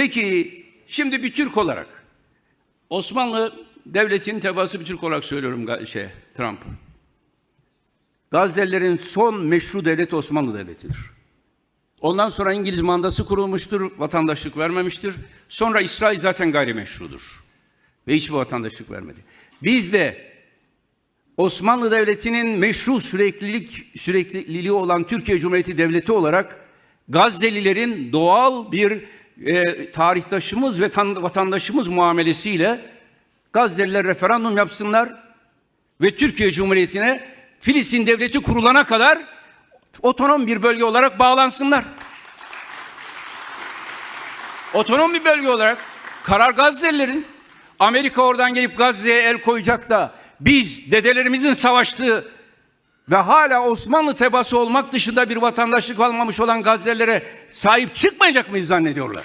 Peki şimdi bir Türk olarak Osmanlı Devleti'nin tebaası bir Türk olarak söylüyorum şey Trump. Gazze'lilerin son meşru devleti Osmanlı Devleti'dir. Ondan sonra İngiliz mandası kurulmuştur, vatandaşlık vermemiştir. Sonra İsrail zaten gayrimeşrudur. Ve hiçbir vatandaşlık vermedi. Biz de Osmanlı Devleti'nin meşru süreklilik sürekliliği olan Türkiye Cumhuriyeti Devleti olarak Gazze'lilerin doğal bir e, tarihtaşımız ve tan- vatandaşımız muamelesiyle Gazze'liler referandum yapsınlar ve Türkiye Cumhuriyeti'ne Filistin Devleti kurulana kadar otonom bir bölge olarak bağlansınlar. Otonom bir bölge olarak karar Gazze'lilerin Amerika oradan gelip Gazze'ye el koyacak da biz dedelerimizin savaştığı ve hala Osmanlı tebası olmak dışında bir vatandaşlık almamış olan Gazze'lilere sahip çıkmayacak mıyız zannediyorlar?